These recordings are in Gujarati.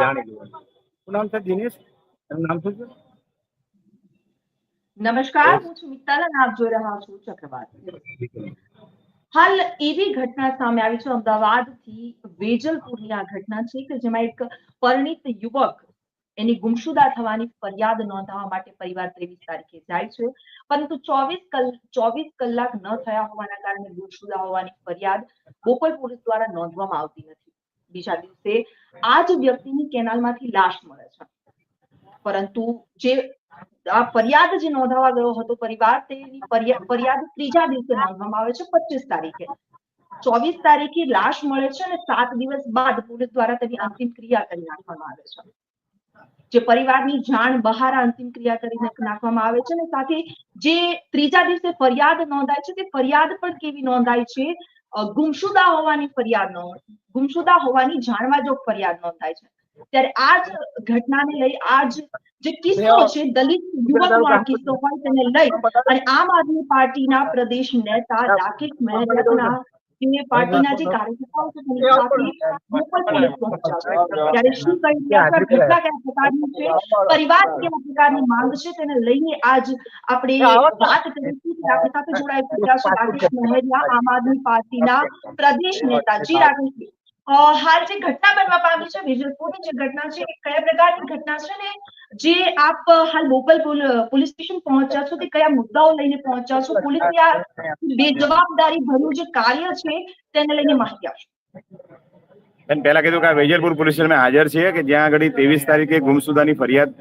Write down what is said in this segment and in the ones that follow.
જાણી લેવાનું શું નામ છે દિનેશ? એનું નામ શું છે? નમસ્કાર, હું છું મિત્તલ આપ જોઈ રહ્યા છો ચક્રવાત હાલ એવી ઘટના સામે આવી છે. અમદાવાદથી વેજલપુરની આ ઘટના છે કે જેમાં એક પરિણીત યુવક એની ગુમશુદા થવાની ફરિયાદ નોંધાવવા માટે પરિવાર ત્રેવીસ તારીખે જાય છે. પરંતુ ચોવીસ ચોવીસ કલાક ન થયા હોવાના કારણે ગુમશુદા હોવાની ફરિયાદ બોપલ પોલીસ દ્વારા નોંધવામાં આવતી નથી. બીજા દિવસે આ જ વ્યક્તિની કેનાલમાંથી લાશ મળે છે. પરંતુ જે આ ફરિયાદ જે નોંધાવા ગયો હતો પરિવાર, તેની ફરિયાદ ત્રીજા દિવસે નોંધવામાં આવે છે, પચીસ તારીખે. ચોવીસ તારીખે લાશ મળે છે અને સાત દિવસ બાદ પોલીસ દ્વારા તેની અંતિમ ક્રિયા કરી નાખવામાં આવે છે. જે પરિવારની જાણ બહાર અંતિમ ક્રિયા કરી નાખવામાં આવે છે અને સાથે જે ત્રીજા દિવસે ફરિયાદ નોંધાય છે, તે ફરિયાદ પણ કેવી નોંધાય છે? અ, ગુમશુદા હોવાની ફરિયાદ નો ગુમશુદા હોવાની જાણવા જો ફરિયાદ નોંધાય છે. ત્યારે આ જ ઘટનાને લઈ આ જ જે કિસ્સો છે દલિત યુવકનો આ કિસ્સો હોય તેને લઈ અને આમ આદમી પાર્ટીના પ્રદેશ નેતા રાકેશ મહેતાના જે પાર્ટીના જે કાર્યકર્તાઓ છે તેની સાથે લોકલ પોલીસ પહોંચ્યા છે. ત્યારે શું કહી છે ઘટના કયા પ્રકારની છે પરિવાર કેવા પ્રકારની માંગ છે તેને લઈને આજ આપણે વાત કરીશું કે આપણી સાથે જોડાયેલા રાકેશ મહેરિયા આમ આદમી પાર્ટીના પ્રદેશ નેતા જી રાકેશજી અ, હાલ જે ઘટના બનવા પામી છે વિજયપુરની જે ઘટના છે કયા પ્રકારની ઘટના છે ને જે આપ હાલ બોપલ પોલીસ સ્ટેશન પહોંચ્યા છો તે કયા મુદ્દાઓ લઈને પહોંચ્યા છો? પોલીસની આ બેજવાબદારી ભર્યું જે કાર્ય છે તેને લઈને માહિતી આપશો. બેન પહેલા કીધું કે વેજલપુર પોલીસ સ્ટેશન હાજર છે કે જ્યાં આગળ ત્રેવીસ તારીખે ગુમસુદાની ફરિયાદ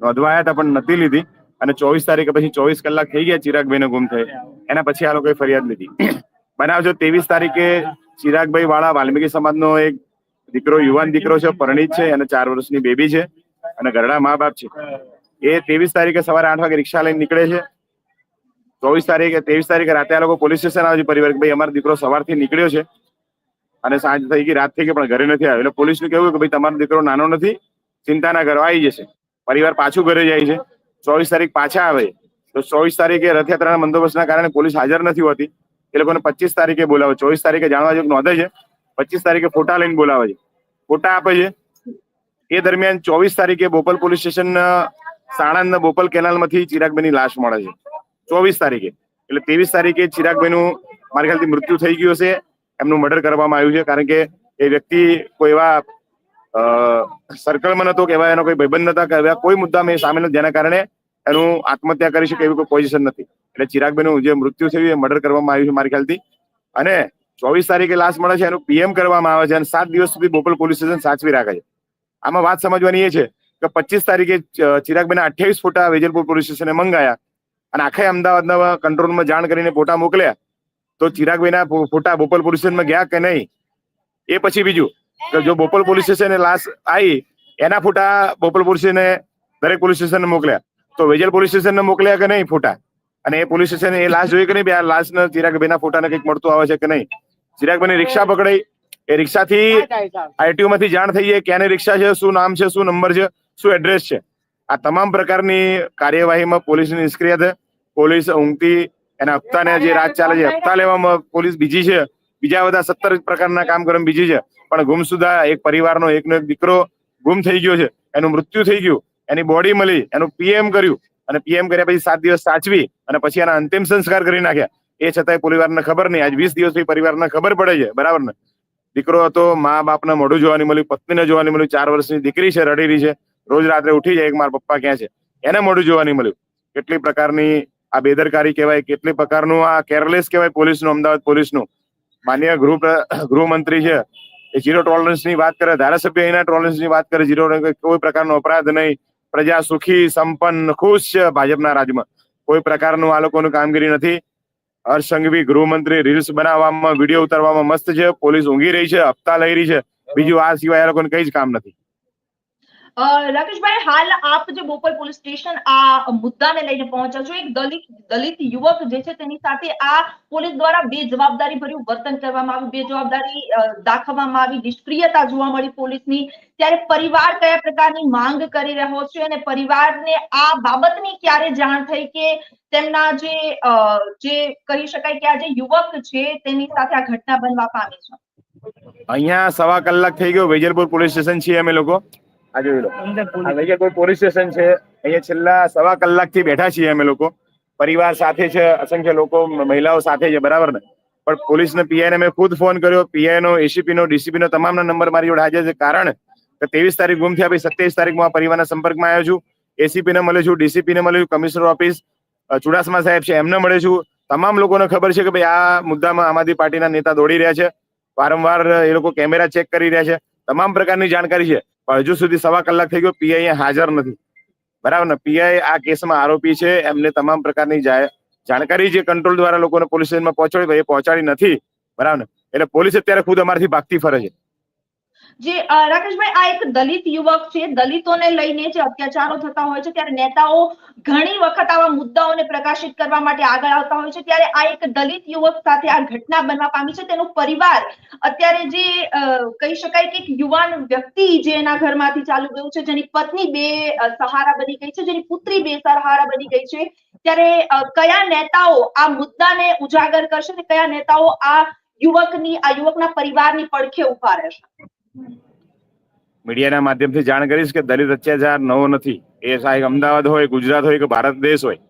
નોંધવાયા હતા પણ નથી લીધી અને ચોવીસ તારીખે પછી ચોવીસ કલાક થઈ ગયા ચિરાગભાઈને ગુમ થઈ એના પછી આ લોકોએ ફરિયાદ લીધી. બનાવ જો ત્રેવીસ તારીખે ચિરાગભાઈ વાળા વાલ્મીકી સમાજનો એક દીકરો, યુવાન દીકરો છે, પરણિત છે અને ચાર વર્ષની બેબી છે અને ઘરડા મા બાપ છે. એ ત્રેવીસ તારીખે સવારે આઠ વાગે રિક્ષા લઈને નીકળે છે. ચોવીસ તારીખે, ત્રેવીસ તારીખે રાતે આ લોકો પોલીસ સ્ટેશન આવે છે પરિવાર ભાઈ અમારો દીકરો સવારથી નીકળ્યો છે અને સાંજ થઈ ગઈ, રાત થઈ ગઈ, પણ ઘરે નથી આવ્યો. એટલે પોલીસનું કેવું કે ભાઈ તમારો દીકરો નાનો નથી ચિંતા ના કરો આવી જશે. પરિવાર પાછું ઘરે જાય છે. ચોવીસ તારીખ પાછા આવે. તો ચોવીસ તારીખે રથયાત્રાના બંદોબસ્તના કારણે પોલીસ હાજર નથી હોતી. એ લોકોને પચીસ તારીખે બોલાવે ચોવીસ તારીખે જાણવા જેવું નોંધે છે. પચીસ તારીખે ફોટા લઈને બોલાવે છે. ફોટા આપે છે. એ દરમિયાન ચોવીસ તારીખે બોપલ પોલીસ સ્ટેશન સાણંદ બોપલ કેનાલમાંથી ચિરાગભાઈની લાશ મળે છે. ચોવીસ તારીખે. એટલે ત્રેવીસ તારીખે ચિરાગભાઈનું મારા ખ્યાલથી મૃત્યુ થઈ ગયું હશે. એમનું મર્ડર કરવામાં આવ્યું છે. કારણ કે એ વ્યક્તિ કોઈ એવા સર્કલમાં નતો કે એનો કોઈ ભાઈબંધ નતા કે કોઈ મુદ્દા મેં સામેલ જેના કારણે એનું આત્મહત્યા કરી શકે એવી કોઈ પોઝિશન નથી. એટલે ચિરાગભાઈનું જે મૃત્યુ થયું એ મર્ડર કરવામાં આવ્યું છે મારી ખ્યાલથી. અને ચોવીસ તારીખે લાશ મળે છે, એનું પીએમ કરવામાં આવે છે અને સાત દિવસ સુધી બોપલ પોલીસ સ્ટેશન સાચવી રાખે છે. આમાં વાત સમજવાની એ છે કે પચીસ તારીખે ચિરાગબેન અઠ્યાવીસ ફોટા વેજલપુર પોલીસ સ્ટેશને મંગાયા અને આખા અમદાવાદના કંટ્રોલમાં જાણ કરીને ફોટા મોકલ્યા. તો ચિરાગભાઈના ફોટા બોપલ પોલીસ સ્ટેશનમાં ગયા કે નહીં? એ પછી બીજું કે જો બોપલ પોલીસ સ્ટેશને લાશ આવી એના ફોટા બોપલ પોલીસ દરેક પોલીસ સ્ટેશનને મોકલ્યા. તો વેજલ પોલીસ સ્ટેશનને મોકલ્યા કે નહીં ફોટા? અને એ પોલીસ સ્ટેશન એ લાશ જોઈ કે નહીં? આ ના ફોટા ને કંઈક મળતું આવે છે કે નહીં? ચિરાગભાઈની રિક્ષા પકડાઈ. એ રિક્ષાથી આઈટીયુ માંથી જાણ થઈ જાય ક્યાંની રિક્ષા છે શું નામ છે શું નંબર છે શું એડ્રેસ છે. આ તમામ પ્રકારની કાર્યવાહીમાં પોલીસની નિષ્ક્રિયતા પોલીસ ઊંઘતી એના હપ્તાને જે રાજ ચાલે છે હપ્તા લેવામાં પોલીસ બીજી છે. બીજા બધા સત્તર પ્રકારના કામ કરવા બીજી છે. પણ ગુમસુદા એક પરિવારનો એકનો એક દીકરો ગુમ થઈ ગયો છે. એનું મૃત્યુ થઈ ગયું. એની બોડી મળી એનું પીએમ કર્યું. અને પીએમ કર્યા પછી સાત દિવસ સાચવી અને પછી એના અંતિમ સંસ્કાર કરી નાખ્યા. એ છતાંય પરિવારને ખબર નહીં. આજ વીસ દિવસથી પરિવારને ખબર પડે છે. બરાબર ને? દીકરો હતો, મા બાપને મોઢું જોવાની મળ્યું, પત્નીને જોવાની મળ્યું. ચાર વર્ષની દીકરી છે રડી રહી છે. રોજ રાત્રે ઉઠી જાય કે મારા પપ્પા ક્યાં છે? એને મોઢું જોવાની મળ્યું. કેટલી પ્રકારની આ બેદરકારી કહેવાય, કેટલી પ્રકારનું આ કેરલેસ કહેવાય પોલીસનું, અમદાવાદ પોલીસનું. માન્ય ગૃહ ગૃહમંત્રી છે. એ ઝીરો ટોલરન્સની વાત કરે, ધારાસભ્ય એના ટોલરન્સની વાત કરે ઝીરો કોઈ પ્રકારનો અપરાધ નહીં. પ્રજા સુખી સંપન્ન, ખુશ છે ભાજપના રાજમાં. કોઈ પ્રકારનું આ લોકોનું કામગીરી નથી. હર્ષ સંઘવી ગૃહમંત્રી રીલ્સ બનાવવામાં, વીડિયો ઉતારવામાં મસ્ત છે. પોલીસ ઊંઘી રહી છે, હપ્તા લઈ રહી છે. બીજું આ સિવાય આ લોકોને કઈ જ કામ નથી. રાકેશભાઈ, હાલ આપ જે બોપલ પોલીસ સ્ટેશન આ મુદ્દાને લઈને પહોંચ્યા છો, એક દલિત દલિત યુવક જે છે તેની સાથે આ પોલીસ દ્વારા બે જવાબદારી ભર્યું વર્તન કરવામાં આવ્યું. બે જવાબદારી દાખવવામાં આવી, નિષ્ક્રિયતા જોવા મળી પોલીસની. ત્યારે પરિવાર કયા પ્રકારની માંગ કરી રહ્યો છે અને પરિવારને આ બાબતની ક્યારે જાણ થઈ કે તેમના જે જે કહી શકાય કે આ જે યુવક છે તેની સાથે આ ઘટના બનવા પામી છે? અહીંયા સવા કલાક થઈ ગયો. વેજલપુર પોલીસ સ્ટેશન છીએ અમે લોકો. આ જોઈ લો. અહીંયા કોઈ પોલીસ સ્ટેશન છે. અહીંયા છેલ્લા સવા કલાકથી બેઠા છીએ અમે લોકો. પરિવાર સાથે છે અસંખ્ય લોકો મહિલાઓ સાથે છે બરાબર ને? પણ પોલીસને પીઆઈ ને મેં ખુદ ફોન કર્યો. પીઆઈ નો એસીપી નો ડીસીપી નો તમામના નંબર મારી જોડે હાજર છે. કારણ કે ત્રેવીસ તારીખ ગુમ થયા પછી સત્યાવીસ તારીખ હું આ પરિવારના સંપર્કમાં આવ્યો છું. એસીપી ને મળ્યો છું ડીસીપી ને મળ્યો છું કમિશનર ઓફિસ ચુડાસમા સાહેબ છે એમને મળ્યો છું. તમામ લોકોને ખબર છે કે ભાઈ આ મુદ્દામાં આમ આદમી પાર્ટીના નેતા દોડી રહ્યા છે. વારંવાર એ લોકો કેમેરા ચેક કરી રહ્યા છે. તમામ પ્રકારની જાણકારી છે. પણ હજુ સુધી સવા કલાક થઈ ગયો, પીઆઈ હાજર નથી. બરાબર ને? પીઆઈ આ કેસમાં આરોપી છે, એમને તમામ પ્રકારની જાણકારી જે કંટ્રોલ દ્વારા લોકોને પોલીસ સ્ટેશનમાં પહોંચાડી એ પહોંચાડી નથી. બરાબર ને? એટલે પોલીસ અત્યારે ખુદ અમારથી ભાગતી ફરે છે. જે રાકેશભાઈ, આ એક દલિત યુવક છે. દલિતોને લઈને જે અત્યાચારો થતા હોય છે, ત્યારે નેતાઓ ઘણી વખત આવા મુદ્દાઓને પ્રકાશિત કરવા માટે આગળ આવતા હોય છે. ત્યારે આ એક દલિત યુવક સાથે આ ઘટના બનવા પામી છે. તેનો પરિવાર અત્યારે જે કહી શકાય કે એક યુવાન વ્યક્તિ જે એના ઘરમાંથી ચાલુ ગયું છે, જેની પત્ની બે સહારા બની ગઈ છે, જેની પુત્રી બે સહારા બની ગઈ છે. ત્યારે કયા નેતાઓ આ મુદ્દાને ઉજાગર કરશે અને કયા નેતાઓ આ યુવકની, આ યુવકના પરિવારની પડખે ઊભા રહેશે? મીડિયાના માધ્યમથી જાણ કરીશ કે દલિત અત્યાચાર નવો નથી. એ સાહેબ અમદાવાદ હોય, ગુજરાત હોય કે ભારત દેશ હોય,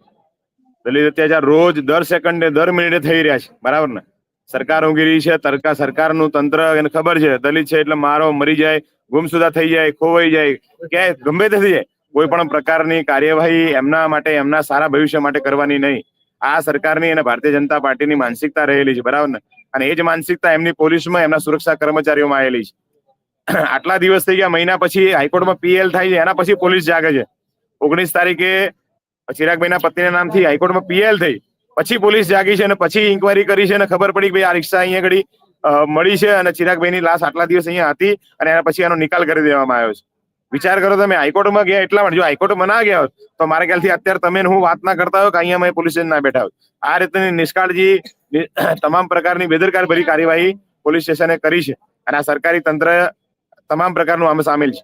દલિત અત્યાચાર રોજ દર સેકન્ડે, દર મિનિટે થઈ રહ્યા છે. બરાબર ને? સરકાર ઊંઘી રહી છે, તરકા સરકારનું તંત્ર એને ખબર છે, દલિત છે એટલે મારો મરી જાય ગુમસુદા થઈ જાય, ખોવાઈ જાય ક્યાંય ગમે તે થઈ જાય, કોઈ પણ પ્રકારની કાર્યવાહી એમના માટે, એમના સારા ભવિષ્ય માટે કરવાની નહીં. આ સરકારની અને ભારતીય જનતા પાર્ટીની માનસિકતા રહેલી છે. બરાબર ને? અને એ જ માનસિકતા એમની પોલીસમાં, એમના સુરક્ષા કર્મચારીઓમાં આવેલી છે. આટલા દિવસ થઈ ગયા, મહિના પછી હાઈકોર્ટમાં પીએલ થાય છે, એના પછી પોલીસ જાગે છે. ઓગણીસ તારીખે ચિરાગભાઈના પત્નીના નામથી હાઈકોર્ટમાં પીએલ થઈ. પછી પોલીસ જાગી છે અને પછી ઇન્કવાયરી કરી છે અને ખબર પડી કે ભાઈ આ રિક્ષા અહીંયા ઘડી મળી છે અને ચિરાગભાઈની લાશ આટલા દિવસ અહીંયા હતી અને એના પછી એનો નિકાલ કરી દેવામાં આવ્યો છે. વિચાર કરો તમે, હાઈકોર્ટમાં ગયા એટલા માટે, જો હાઈકોર્ટમાં ના ગયા હોત, તો મારા ખ્યાલથી અત્યારે તમે હું વાત ના કરતા હોય કે અહીંયા અમે પોલીસ સ્ટેશન ના બેઠા હોય. આ રીતની નિષ્કાળજી તમામ પ્રકારની બેદરકાર ભરી કાર્યવાહી પોલીસ સ્ટેશને કરી છે. અને આ સરકારી તંત્ર તમામ પ્રકારનું આમાં સામેલ છે.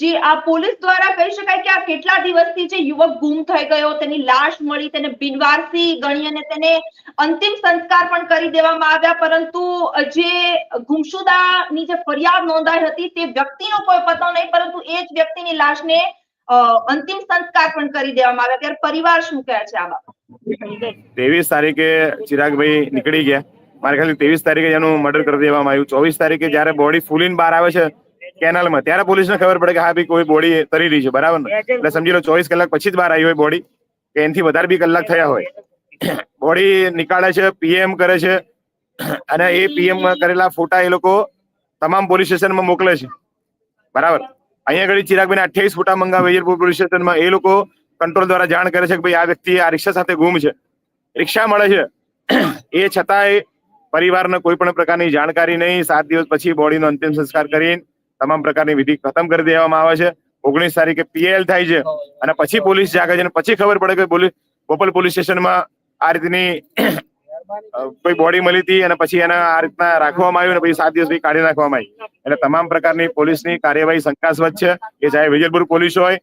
જે આ પોલીસ દ્વારા કહી શકાય કે આ કેટલા દિવસથી જે યુવક ગુમ થઈ ગયો તેની લાશ મળી તેને બિનવારસી ગણી અને તેને અંતિમ સંસ્કાર પણ કરી દેવામાં આવ્યા પરંતુ જે ગુમશુદાની જે ફરિયાદ નોંધાઈ હતી તે વ્યક્તિનો કોઈ પતો નહીં પરંતુ એ જ વ્યક્તિની લાશને અંતિમ સંસ્કાર પણ કરી દેવામાં આવ્યા. ત્યારે પરિવાર શું કહે છે આ બાબત? ત્રેવીસ તારીખે ચિરાગભાઈ નીકળી ગયા. મારા ખાલી ત્રેવીસ તારીખે એનું મર્ડર કરી દેવામાં આવ્યું. ચોવીસ તારીખે જયારે બોડી ફૂલીને બહાર આવે છે કેનાલમાં, ત્યારે પોલીસને ખબર પડે કે હા ભાઈ, કોઈ બોડી તરી રહી છે, બરાબર ને? એટલે સમજી લો, ચોવીસ કલાક પછી જ બહાર આવી હોય બોડી કે એનાથી વધારે બી કલાક થયા હોય. બોડી નીકાળે છે પીએમ કરે છે, અને એ પીએમ કરેલા ફોટા એ લોકો તમામ પોલીસ સ્ટેશનમાં મોકલે છે. બરાબર? અહીંયા આગળ ચિરાગભાઈ અઠ્યાવીસ ફોટા મંગાવે વિજયપુર પોલીસ સ્ટેશનમાં એ લોકો કંટ્રોલ દ્વારા જાણ કરે છે કે ભાઈ આ વ્યક્તિ આ રિક્ષા સાથે ગુમ છે. રિક્ષા મળે છે. એ છતાંય પરિવારને કોઈ પણ પ્રકારની જાણકારી નહીં. સાત દિવસ પછી બોડીનો અંતિમ સંસ્કાર કરીને તમામ પ્રકારની વિધિ ખતમ કરી દેવામાં આવે છે. ઓગણીસ તારીખે પીએલ થાય છે અને પછી પોલીસ જાગે છે અને પછી ખબર પડે કે પોલીસ બોપલ પોલીસ સ્ટેશનમાં આ રીતની કોઈ બોડી મળી હતી અને પછી એને આ રીતના રાખવામાં આવ્યું અને પછી સાત દિવસ કાઢી નાખવામાં આવી. એટલે તમામ પ્રકારની પોલીસની કાર્યવાહી શંકાસ્પદ છે. એ ચાહે વિજયપુર પોલીસ હોય,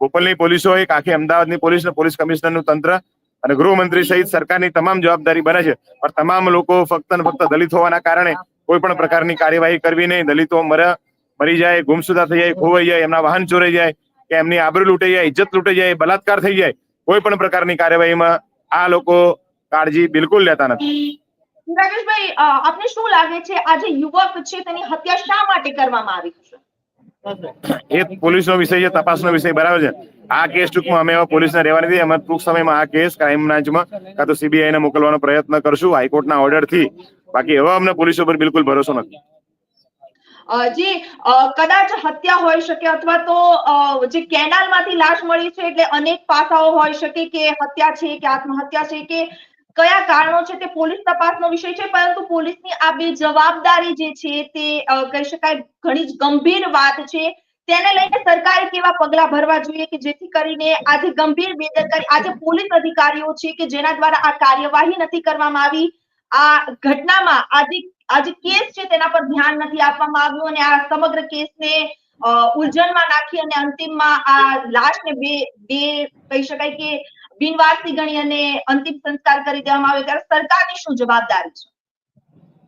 બોપલની પોલીસ હોય કે આખી અમદાવાદની પોલીસ પોલીસ કમિશનરનું તંત્ર અને ગૃહમંત્રી સહિત સરકારની તમામ જવાબદારી બને છે. પણ તમામ લોકો ફક્ત ને ફક્ત દલિત હોવાના કારણે કોઈ પણ પ્રકારની કાર્યવાહી કરવી નહીં. દલિતો મરે, મરી જાય, ગુમસુદા થઈ જાય, ખોવાઈ જાય, એમના વાહન ચોરાઈ જાય, કે એમની આબરૂ લૂંટાઈ જાય, ઇજ્જત લૂંટાઈ જાય બલાત્કાર થઈ જાય, કોઈ પણ પ્રકારની કાર્યવાહીમાં આ લોકો કાળજી બિલકુલ લેતા નથી. રાકેશભાઈ આપને શું લાગે છે આ જે યુવક છે તેની હત્યા શા માટે કરવામાં આવી હશે એ પોલીસનો વિષય છે, તપાસનો વિષય, બરાબર છે. આ કેસ ટૂંકમાં અમે હવે પોલીસને રહેવા નથી અમે ટૂંક સમયમાં આ કેસ ક્રાઇમ બ્રાન્ચમાં કાં તો સીબીઆઈ ને મોકલવાનો પ્રયત્ન કરશું હાઈકોર્ટના ઓર્ડરથી બાકી હવે અમને પોલીસ ઉપર બિલકુલ ભરોસો નથી. જે કદાચ હત્યા હોઈ શકે અથવા તો જે કેનાલમાંથી લાશ મળી છે એટલે અનેક પાસાઓ હોઈ શકે કે હત્યા છે, કે આત્મહત્યા છે, કે કયા કારણો છે તે પોલીસ તપાસનો વિષય છે, પરંતુ પોલીસની આ બે જવાબદારી જે છે તે કહી શકાય, ઘણી જ ગંભીર વાત છે. તેને લઈને સરકારે કેવા પગલા ભરવા જોઈએ કે જેથી કરીને આજે ગંભીર બેદરકારી, આજે પોલીસ અધિકારીઓ છે કે જેના દ્વારા આ કાર્યવાહી નથી કરવામાં આવી, આ ઘટનામાં આજે આજે કેસ છે તેના પર ધ્યાન નથી આપવામાં આવ્યું અને આ સમગ્ર કેસને ઉલઝનમાં નાખી અને અંતિમમાં આ લાશને બે બે કહી શકાય કે બિનવારસી ગણી અને અંતિમ સંસ્કાર કરી દેવામાં આવે ત્યારે સરકારની શું જવાબદારી છે?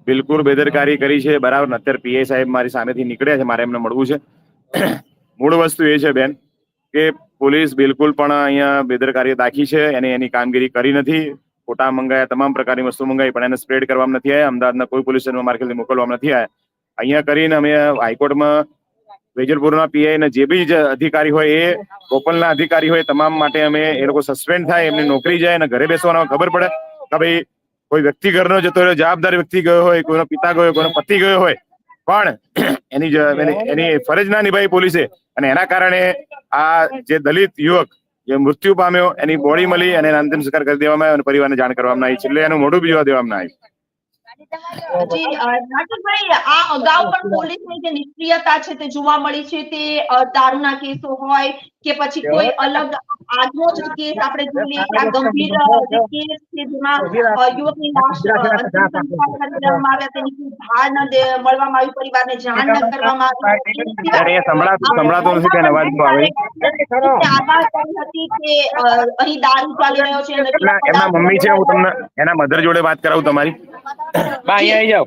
બિલકુલ બેદરકારી કરી છે. બરાબર. અત્યારે પીએ સાહેબ મારી સામેથી નીકળ્યા છે. મારે એમને મળવું છે. મૂળ વસ્તુ એ છે બેન કે પોલીસ બિલકુલ પણ અહીંયા બેદરકારી દાખી છે. એને એની કામગીરી કરી નથી. ફોટા મંગાયા, તમામ પ્રકારની વસ્તુ મંગાવી, પણ એને સ્પ્રેડ કરવામાં નથી આવ્યા. અમદાવાદના કોઈ પોલીસ સ્ટેશનમાં માર્કેટથી મોકલવામાં નથી આવ્યા. અહીંયા કરીને અમે હાઈકોર્ટમાં વેજલપુરના પીઆઈ ને જે બી અધિકારી હોય એ ગોપલના અધિકારી હોય તમામ માટે અમે એ લોકો સસ્પેન્ડ થાય, એમની નોકરી જાય અને ઘરે બેસવાનો ખબર પડે કે ભાઈ કોઈ વ્યક્તિ ઘરનો જતો રહ્યો, જવાબદાર વ્યક્તિ ગયો હોય, કોઈનો પિતા ગયો કોઈનો પતિ ગયો હોય, પણ એની એની- ફરજ ના નિભાવી પોલીસે અને એના કારણે આ જે દલિત યુવક જે મૃત્યુ પામ્યો, એની બોડી મળી અને અંતિમ સંસ્કાર કરી દેવામાં આવ્યો અને પરિવારને જાણ કરવામાં આવી. છેલ્લે એનું મોઢું બીજવા દેવામાં આવ્યું. નાટકભાઈ આ અગાઉ પણ પોલીસની જે નિષ્ક્રિયતા છે તે જોવા મળી છે તે દારૂના કેસો હોય કે પછી કોઈ અલગ આજનો જ કેસ આપણે જોઈએ આ ગંભીર કેસ છે જેમાં યુવકની લાશ અ, અંતિમ સંસ્કાર કરી દેવામાં આવ્યા તેની કોઈ ભાર ન મળવામાં આવી પરિવારને જાણ ન કરવામાં આવી. ત્યારે સંભળાતું સંભળાતું નથી આવે. હતી કે અહીં દારૂ ચાલી રહ્યો છે એમના એમના મમ્મી છે હું તમને એના મધર જોડે વાત કરાવું તમારી. બા અહીંયા આવી જાઓ.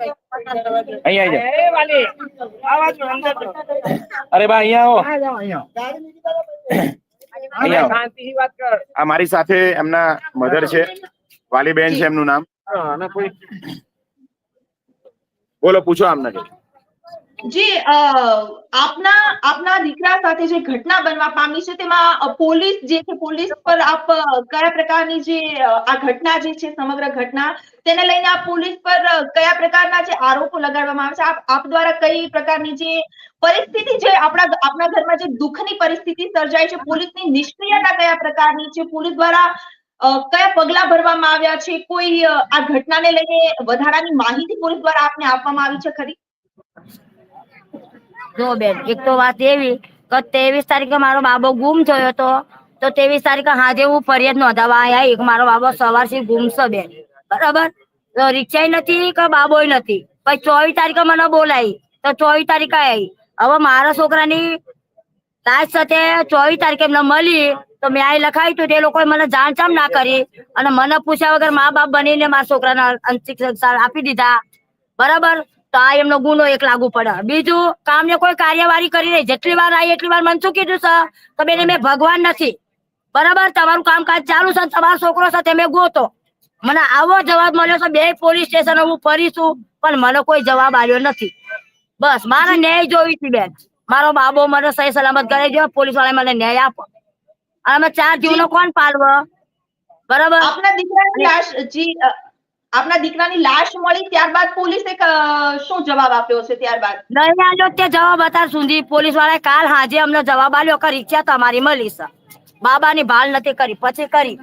અહીંયા આવી જાઓ અરે બા અહીંયા આવો. આ મારી સાથે એમના મધર છે. વાલીબેન છે એમનું નામ. બોલો પૂછો આમના કે જી આપના આપના દીકરા સાથે જે ઘટના બનવા પામી છે, તેમાં પોલીસ જે છે, પોલીસ પર આપ કયા પ્રકારની જે આ ઘટના જે છે, સમગ્ર ઘટના, તેને લઈને આપ પોલીસ પર કયા પ્રકારના જે આરોપો લગાડવામાં આવે છે, આપ આપ દ્વારા કઈ પ્રકારની જે પરિસ્થિતિ જે આપણા આપણા ઘરમાં જે દુઃખની પરિસ્થિતિ સર્જાય છે, પોલીસની નિષ્ક્રિયતા કયા પ્રકારની છે, પોલીસ દ્વારા કયા પગલા ભરવામાં આવ્યા છે, કોઈ આ ઘટનાને લઈને વધારાની માહિતી પોલીસ દ્વારા આપને આપવામાં આવી છે ખરી? જો બેન, એક તો વાત એવી કે ત્રેવીસ તારીખે મારો બાબો ગુમ થયો હતો તો ત્રેવીસ તારીખે હાજે હું ફરિયાદ નોંધાવા આવ્યા એક, મારો બાબો સવારથી ગુમ છે બેન. બરાબર? રિક્ષાય નથી કે બાબોય નથી? પછી ચોવીસ તારીખે મને બોલાવી, તો ચોવીસ તારીખે આવી. હવે મારા છોકરાની લાસ્ટ સાથે ચોવીસ તારીખે એમને મળી, તો મેં આ લખાયું હતું તે લોકોએ મને જાણ ચામ ના કરી અને મને પૂછ્યા વગર મા બાપ બનીને મારા છોકરાના અંતિમ સંસ્કાર આપી દીધા. બરાબર? તો આ એમનો ગુનો એક લાગુ પડે. બીજું કામને કોઈ કાર્યવાહી કરી નહીં. જેટલી વાર આવી એટલી વાર મને શું કીધું છે તો બેન મેં ભગવાન નથી. બરાબર? તમારું કામકાજ ચાલુ છે તમારો છોકરો સાથે મેં ગોતો. મને આવો જવાબ મળ્યો છે બે પોલીસ સ્ટેશન હું ફરીશું પણ મને કોઈ જવાબ આવ્યો નથી. બસ મારે ન્યાય જોવી છે બેન. મારો બાબો મને સહી સલામત ઘરે છે પોલીસવાળા મને ન્યાય આપો. અને અમે ચાર જીવનો કોણ પાલવ બરાબર? આપના દીકરાની લાશ જી આપના દીકરાની લાશ મળી ત્યારબાદ પોલીસે શું જવાબ આપ્યો છે ત્યારબાદ? નહીં આજો તે જવાબ અત્યાર સુધી પોલીસવાળા કાલ હાજે અમને જવાબ આપ્યો. કે રિક્ષા તમારી મળી છે બાબાની ભાળ નથી કરી. પછી કરી.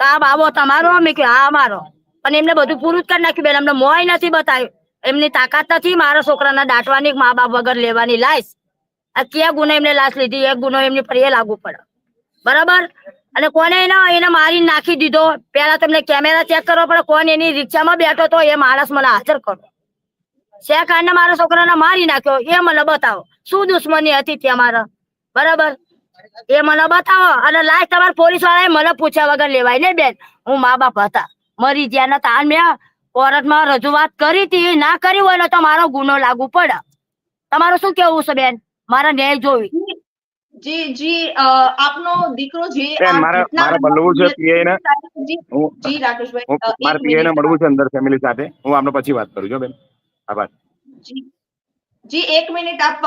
કા બાબો તમારો, અમે કે, હા, અમારો. પણ એમને બધું પૂરું જ કરી નાખ્યું. બેન, અમને મોય નથી બતાવ્યું. એમની તાકાત નથી મારા છોકરાના દાટવાની, મા બાપ વગર લેવાની લાશ. આ ક્યાં ગુનો એમને લાશ લીધી? એક ગુનો એમની પર લાગુ પડે બરાબર? અને કોને એના મારી નાખી દીધો. પેલા તમને કેમેરા ચેક કરવો પડે કોણ એની રિક્ષામાં બેઠો તો એ માણસ મને હાજર કરો. શેખાંડને મારા છોકરાને મારી નાખ્યો, એ મને બતાવો. શું દુશ્મની હતી ત્યાં મારા બરાબર? એ મને બતાવો અને લાસ્ટ તમારા પોલીસ વાળાએ મને પૂછ્યા વગર લેવાય ને બેન? હું મા બાપ હતા. મરી ગયા નતા અને મેં કોર્ટમાં રજૂઆત કરી હતી ના કરી હોય તો મારો ગુનો લાગુ પડે. તમારું શું કેવું છે બેન? મારા ન્યાય જોવી. જી જે આપનો દીકરો જે મારે- મળવું છે ને. જી રાકેશભાઈ. મારે પીઆઈ ને. મળવું છે અંદર ફેમિલી સાથે. હું આમને પછી વાત કરું છું બેન. આભાર. જી. જી એક મિનિટ આપ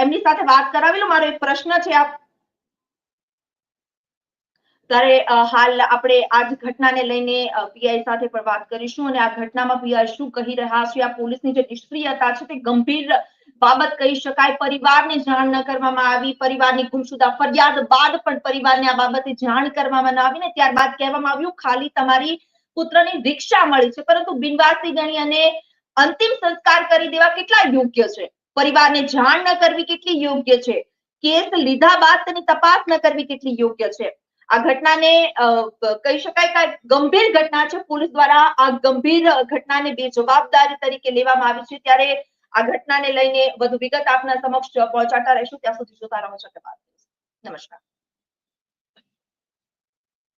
એમની સાથે વાત કરાવી લો. મારો એક પ્રશ્ન છે આપ. ત્યારે હાલ આપણે આ જ ઘટનાને લઈને પીઆઈ સાથે પણ વાત કરીશું અને આ ઘટનામાં પીઆઈ શું કહી રહ્યા છે? આ પોલીસની જે નિષ્ક્રિયતા છે તે ગંભીર બાબત કહી શકાય. પરિવારને જાણ ન કરવામાં આવી. પરિવારની ગુમશુદા ફરિયાદ બાદ પણ પરિવારને આ બાબતે જાણ કરવામાં ન આવી ને ત્યારબાદ કહેવામાં આવ્યું, ખાલી તમારી પુત્રની દીક્ષા મળી છે. પરંતુ બિનવારસી ગણી અને અંતિમ સંસ્કાર કરી દેવા કેટલા યોગ્ય છે? પરિવારને જાણ ન કરવી કેટલી યોગ્ય છે? કેસ લીધા બાદ તેની તપાસ ન કરવી કેટલી યોગ્ય છે? આ ઘટનાને કહી શકાય કે ગંભીર ઘટના છે. પોલીસ દ્વારા આ ગંભીર ઘટનાને બે જવાબદારી તરીકે લેવામાં આવી છે. ત્યારે આ ઘટનાને લઈને વધુ વિગત આપના સમક્ષ પહોંચાડતા રહીશું. ત્યાં સુધી જોતા રહો, ચક્રવાત નમસ્કાર.